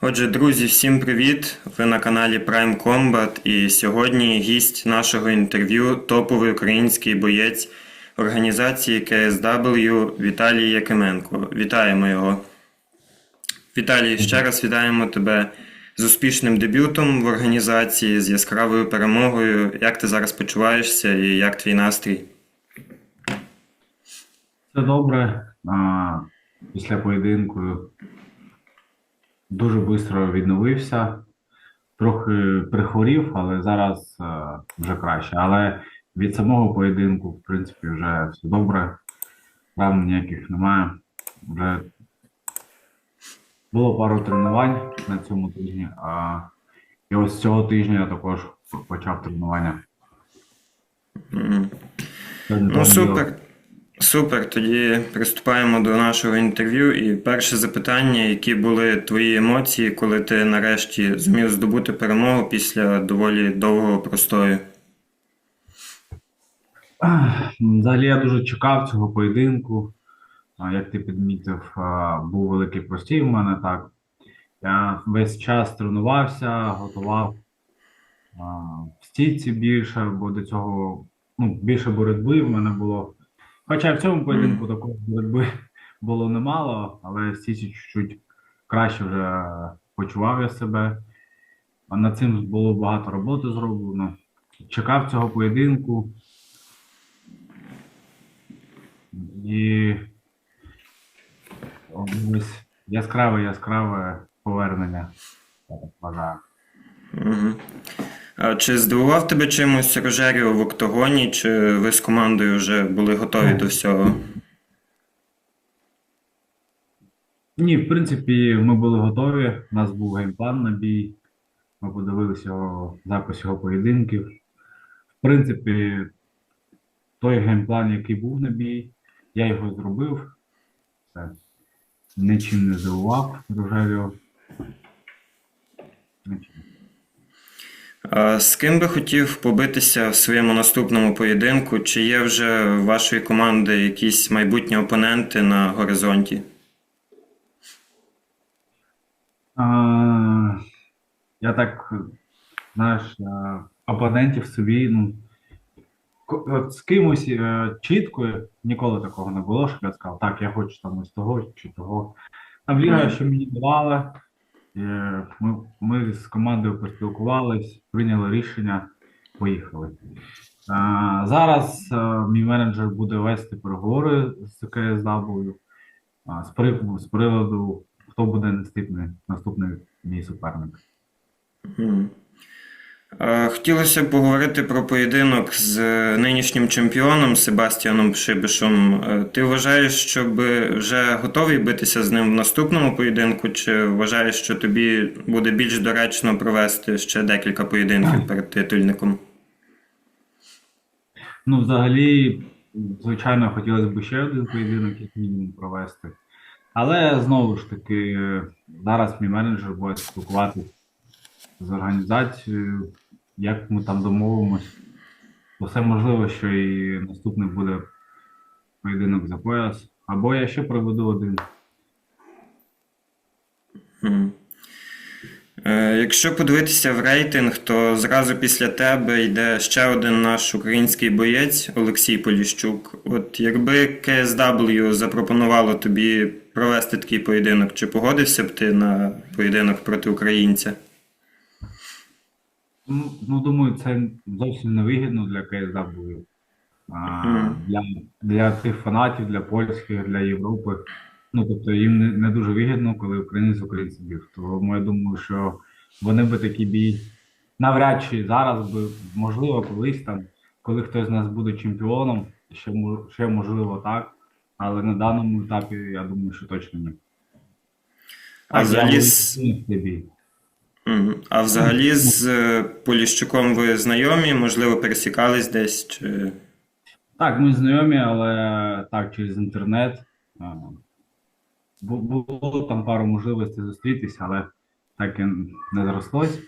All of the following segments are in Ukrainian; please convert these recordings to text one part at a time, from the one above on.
Отже, друзі, всім привіт! Ви на каналі Prime Combat і сьогодні гість нашого інтерв'ю топовий український боєць організації KSW Віталій Якименко. Вітаємо його. Віталій, ще раз вітаємо тебе з успішним дебютом в організації, з яскравою перемогою. Як ти зараз почуваєшся і як твій настрій? Все добре. Після поєдинку дуже швидко відновився. Трохи прихворів, але зараз е, вже краще. Але від самого поєдинку, в принципі, вже все добре. Травм ніяких немає. Вже було пару тренувань на цьому тижні. А, і ось цього тижня я також почав тренування. М. Сьогодні Ну, супер. Супер. Тоді приступаємо до нашого інтерв'ю. І перше запитання, які були твої емоції, коли ти нарешті зумів здобути перемогу після доволі довгого простою? Взагалі я дуже чекав цього поєдинку. Як ти підмітив, був великий простій в мене так. Я весь час тренувався, готував в стійці більше, бо до цього ну, більше боротьби в мене було. Хоча в цьому поєдинку такої боротьби було немало, але стійці чуть-чуть краще вже почував я себе. А над цим було багато роботи зроблено. Чекав цього поєдинку. І ось яскраве, яскраве повернення. Я так вважаю. Чи здивував тебе чимось Рожеріо в октагоні, чи ви з командою вже були готові до всього? Ні, в принципі, ми були готові. У нас був геймплан на бій. Ми подивилися запис його поєдинків. В принципі, той геймплан, який був на бій, я його зробив. Все. Нічим не здивував Рожевіо. Нічим. З ким би хотів побитися в своєму наступному поєдинку? Чи є вже в вашої команди якісь майбутні опоненти на горизонті? А, я так, знаєш, опонентів собі, ну, з кимось е, чітко ніколи такого не було, щоб я сказав, так, я хочу там ось того чи того. Там ліга, Мгм. що мені давали, е, ми, ми з командою поспілкувались, прийняли рішення, поїхали. Зараз е, мій менеджер буде вести переговори з КСW з приводу, хто буде наступний, наступний мій суперник. А, Хотілося б поговорити про поєдинок з е, нинішнім чемпіоном Себастьяном Шибишем. Е, Ти вважаєш, що вже готовий битися з ним в наступному поєдинку, чи вважаєш, що тобі буде більш доречно провести ще декілька поєдинків перед титульником? Ну, взагалі, звичайно, хотілося б ще один поєдинок, як мінімум, провести. Але знову ж таки, зараз мій менеджер буде спілкуватися з організацією, як ми там домовимось. То все можливо, що і наступний буде поєдинок за пояс. Або я ще проведу один. Е, Якщо подивитися в рейтинг, то зразу після тебе йде ще один наш український боєць Олексій Поліщук. От якби KSW запропонувало тобі провести такий поєдинок, чи погодився б ти на поєдинок проти українця? Ну, ну, думаю, це зовсім не вигідно для KSW. А, для, для тих фанатів, для польських, для Європи. Ну, тобто їм не, не дуже вигідно, коли українець українців бив. Тому я думаю, що вони би такий бій навряд чи зараз би, можливо, колись там, коли хтось з нас буде чемпіоном, ще, ще можливо так. Але на даному етапі я думаю, що точно ні. А Так, я А взагалі з е, Поліщуком ви знайомі, можливо, пересікались десь? Чи... Так, ми знайомі, але так, через інтернет. Було там пару можливостей зустрітися, але так і не зрослось.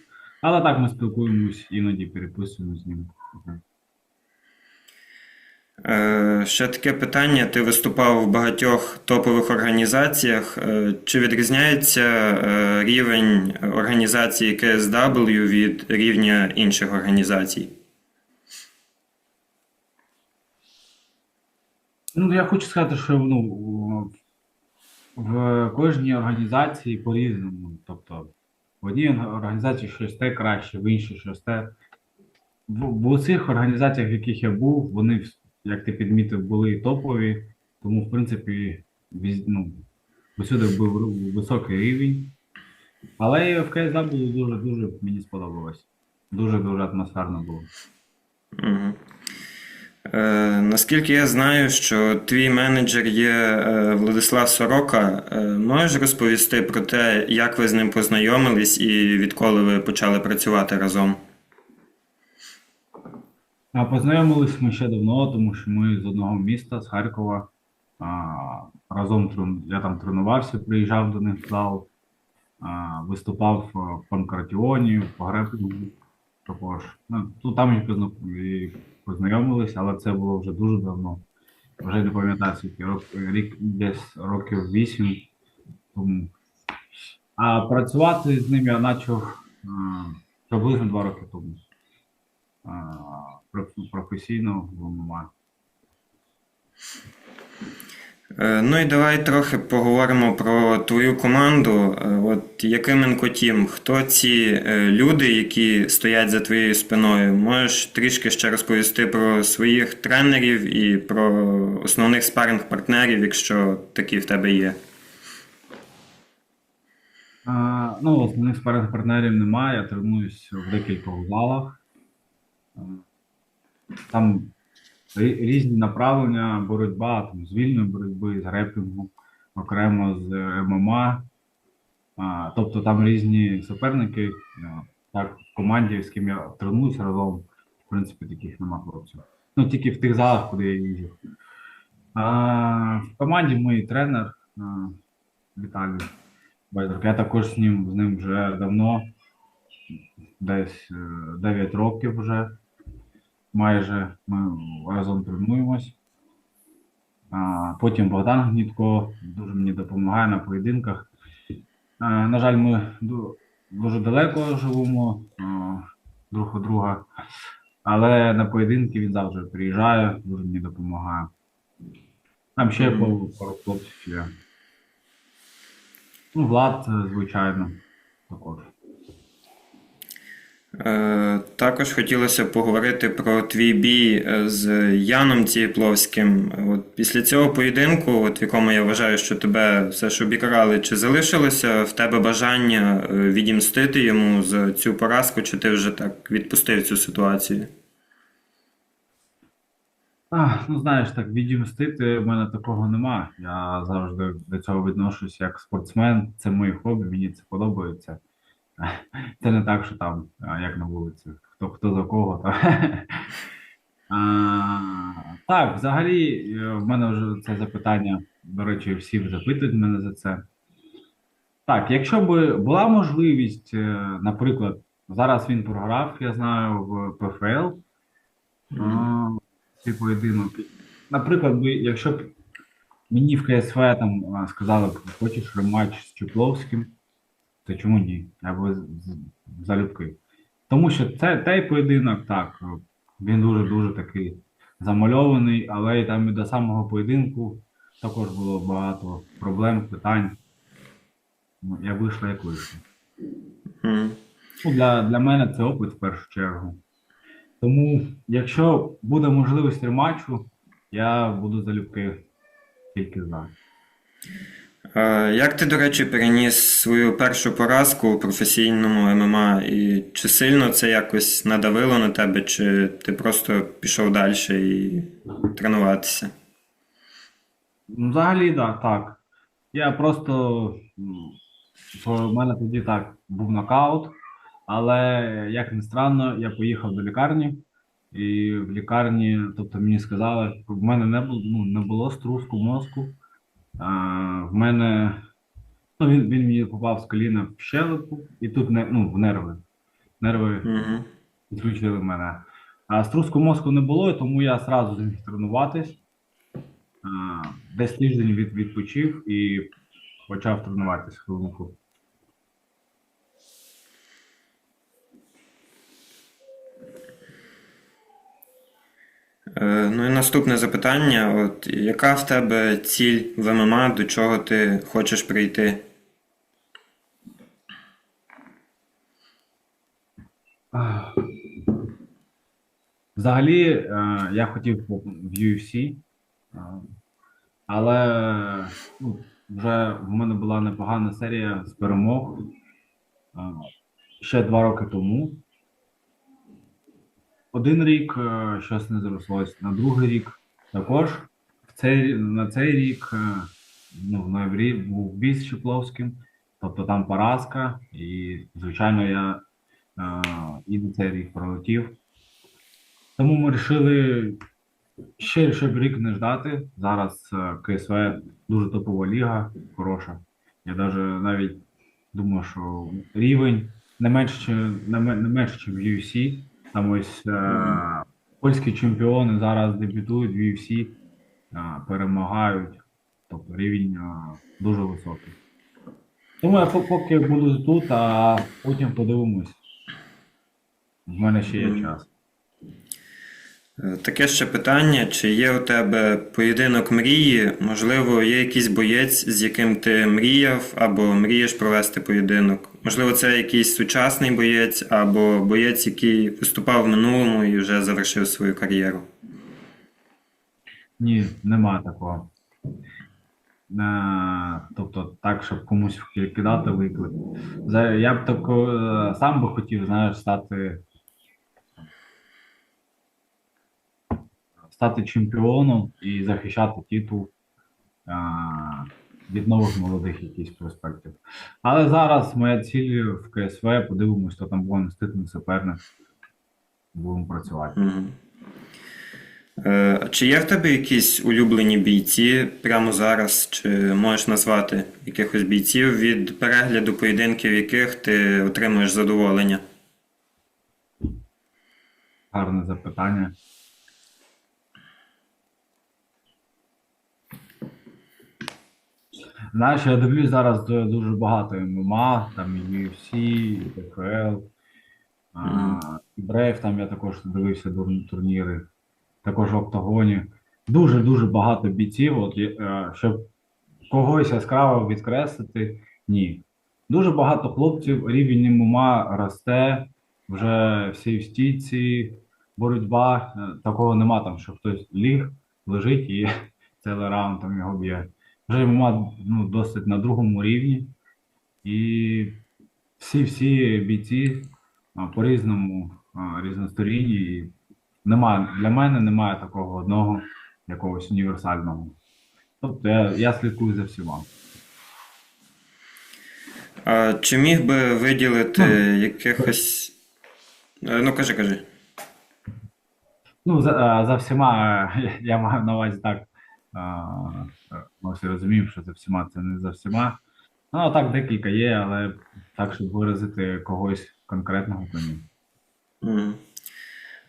Але так ми спілкуємось, іноді переписуємо з ним. Е, Ще таке питання. Ти виступав в багатьох топових організаціях. Е, Чи відрізняється е, рівень організації KSW від рівня інших організацій? Ну, я хочу сказати, що ну, в- кожній організації по-різному. Тобто, в одній організації щось те краще, в іншій щось те. В, в усіх організаціях, в яких я був, вони, як ти підмітив, були топові, тому, в принципі, ну, усюди був високий рівень. Але в було дуже-дуже мені сподобалось. Дуже-дуже атмосферно було. Мгм. Е, наскільки я знаю, що твій менеджер є е, Владислав Сорока, Е, можеш розповісти про те, як ви з ним познайомились і відколи ви почали працювати разом? А познайомились ми ще давно, тому що ми з одного міста, з Харкова. А, разом я там тренувався, приїжджав до них в зал, а, виступав в панкратіоні, в погребку також. Ну, тут там і, позна... і познайомились, але це було вже дуже давно. Вже не пам'ятаю, скільки рок... рік десь років вісім тому. А працювати з ним я почав приблизно два роки тому а, професійно в ММА. Е, Ну і давай трохи поговоримо про твою команду. Е, От Якименко Тім, хто ці е, люди, які стоять за твоєю спиною? Можеш трішки ще розповісти про своїх тренерів і про основних спаринг-партнерів, якщо такі в тебе є. А, ну, основних спаринг партнерів немає, я тренуюсь в декількох залах. Там різні направлення, боротьба там, з вільної боротьби, з греплінгу, окремо з ММА. А, тобто там різні суперники. Так, в команді, з ким я тренуюсь разом, в принципі, таких нема хлопців. Ну, тільки в тих залах, куди я їжджу. А, в команді мій тренер а, Віталій. Байдурка. Я також з ним, з ним вже давно, десь е, 9 років вже. Майже ми разом тренуємось. А, потім Богдан Гнітко дуже мені допомагає на поєдинках. А, на жаль, ми дуже далеко живемо а, друг у друга, але на поєдинки він завжди приїжджає, дуже мені допомагає. Там ще пару хлопців є. Ну, Влад, е, звичайно, також. Е, Також хотілося поговорити про твій бій е, з Яном Цієпловським. От після цього поєдинку, от в якому я вважаю, що тебе все ж обікрали, чи залишилося в тебе бажання е, відімстити йому за цю поразку, чи ти вже так відпустив цю ситуацію? А, ну, знаєш, так, відімстити в мене такого нема. Я завжди до цього відношусь як спортсмен. Це моє хобі, мені це подобається. Це не так, що там, як на вулиці, хто хто за кого. Та. А, так, взагалі, е, в мене вже це запитання, до речі, всі запитують мене за це. Так, якщо б була можливість, е, наприклад, зараз він програв, я знаю, в ПФЛ. Цей поєдинок. Наприклад, би, якщо б мені в КСВ там сказали б, хочеш рематч з Чупловським, то чому ні? З- залюбки. Тому що це той поєдинок, так, він дуже-дуже такий замальований, але і там і до самого поєдинку також було багато проблем, питань. Ну, Я вийшла як вийшла. Мгм. Ну, для, для мене це опит в першу чергу. Тому, якщо буде можливість рематчу, я буду залюбки тільки за. Е, Як ти, до речі, переніс свою першу поразку у професійному ММА? І чи сильно це якось надавило на тебе, чи ти просто пішов далі і тренуватися? Ну, взагалі, да, так. Я просто в мене тоді так був нокаут, але як не странно, я поїхав до лікарні, і в лікарні, тобто мені сказали, в мене не було, ну, не було струску мозку. В мене ну, він, він мені попав з коліна в щелепу, і тут не, ну, в нерви. Нерви відключили mm -hmm. мене. А струску мозку не було, тому я одразу зміг тренуватись. Десь тиждень від, відпочив і почав тренуватись хвилинку. Ну і наступне запитання: от яка в тебе ціль в ММА, до чого ти хочеш прийти? Взагалі, е, я хотів в UFC, е, але ну, вже в мене була непогана серія з перемог е, ще два роки тому. Один рік е, щось не зрослось, на другий рік також. В цей, на цей рік, е, ну, в ноябрі був бій з Шипловським, тобто там поразка, і, звичайно, я е, і на цей рік пролетів. Тому ми вирішили ще щоб рік не ждати. Зараз КСВ дуже топова ліга, хороша. Я даже навіть думаю, що рівень не менше, не, ме- не менше, ніж в UFC. Там ось е, польські чемпіони зараз дебютують в UFC, е, перемагають. Тобто рівень е, дуже високий. Тому я поки буду тут, а потім подивимось. В мене ще є час. Е, Таке ще питання: чи є у тебе поєдинок мрії? Можливо, є якийсь боєць, з яким ти мріяв, або мрієш провести поєдинок? Можливо, це якийсь сучасний боєць, або боєць, який виступав в минулому і вже завершив свою кар'єру. Ні, нема такого. Е, тобто, так, щоб комусь кидати виклик. Я б тако, е, сам би хотів, знаєш, стати, стати чемпіоном і захищати титул е, від нових молодих якихось проспектів. Але зараз моя ціль в КСВ, подивимось, хто там буде наступний суперник. Будемо працювати. Мгм. Е, Чи є в тебе якісь улюблені бійці прямо зараз? Чи можеш назвати якихось бійців від перегляду поєдинків, яких ти отримуєш задоволення? Гарне запитання. Знаєш, я дивлюсь зараз дуже багато ММА, там UFC, ТФЛ, Брейв, там я також дивився турніри, також в Октагоні. Дуже-дуже багато бійців, от, е, щоб когось яскраво відкреслити, ні. Дуже багато хлопців, рівень ММА росте, вже всі в стійці, боротьба, е, такого нема там, що хтось ліг, лежить і цілий раунд там його б'є. ММА ну, досить на другому рівні. І всі-всі бійці по-різному а, різносторонні. І немає, для мене немає такого одного якогось універсального. Тобто я, я слідкую за всіма. А чи міг би виділити Ну. якихось. Е, Ну, кажи, кажи. Ну, за, за всіма е, я маю на увазі так. Е, Ми всі розуміємо, що за всіма це не за всіма. Ну, так декілька є, але так, щоб виразити когось конкретного, то ні.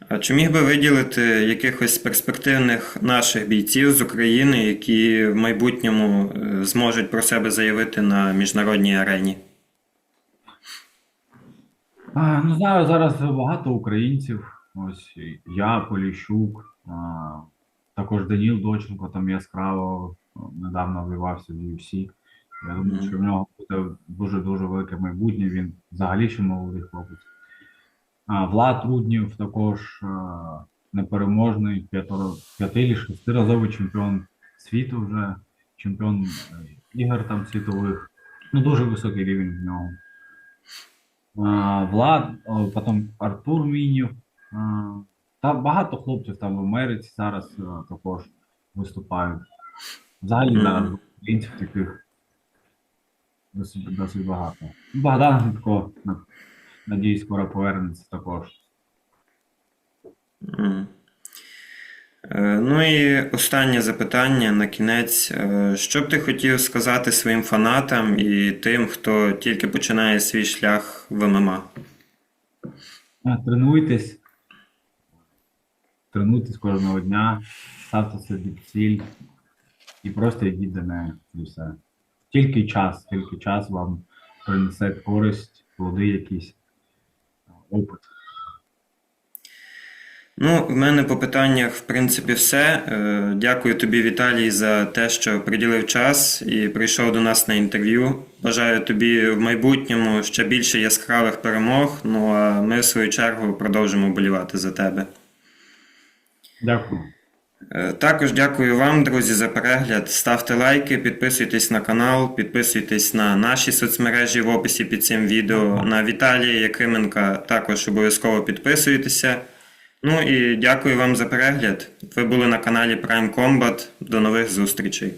А чи міг би виділити якихось перспективних наших бійців з України, які в майбутньому е, зможуть про себе заявити на міжнародній арені? А, ну, знаю, зараз багато українців. Ось я, Поліщук, а, також Даніл Доченко там яскраво недавно вливався в UFC. Я думаю, що в нього буде дуже-дуже велике майбутнє. Він взагалі ще молодий хлопець. А, Влад Руднів також а, непереможний, п'ятеро, п'яти чи шестиразовий чемпіон світу вже, чемпіон е, ігор там світових. Ну, дуже високий рівень в нього. А, Влад, о, потім Артур Мінів. А, Та багато хлопців там в Америці зараз е, також виступають. Взагалі Мгм. зараз українців таких досить, досить багато. Богдан Гнатко, надіюсь, скоро повернеться також. Е, Ну і останнє запитання на кінець. Е, Що б ти хотів сказати своїм фанатам і тим, хто тільки починає свій шлях в ММА? Тренуйтесь, тренуйтесь кожного дня, ставте собі ціль і просто йдіть до неї. І все. Тільки час, тільки час вам принесе користь, плоди якісь, опит. Ну, в мене по питаннях, в принципі, все. Е, Дякую тобі, Віталій, за те, що приділив час і прийшов до нас на інтерв'ю. Бажаю тобі в майбутньому ще більше яскравих перемог. Ну а ми, в свою чергу, продовжимо болівати за тебе. Дякую. Е, Також дякую вам, друзі, за перегляд. Ставте лайки, підписуйтесь на канал, підписуйтесь на наші соцмережі в описі під цим відео. На Віталія Якименка також обов'язково підписуйтеся. Ну і дякую вам за перегляд. Ви були на каналі Prime Combat. До нових зустрічей.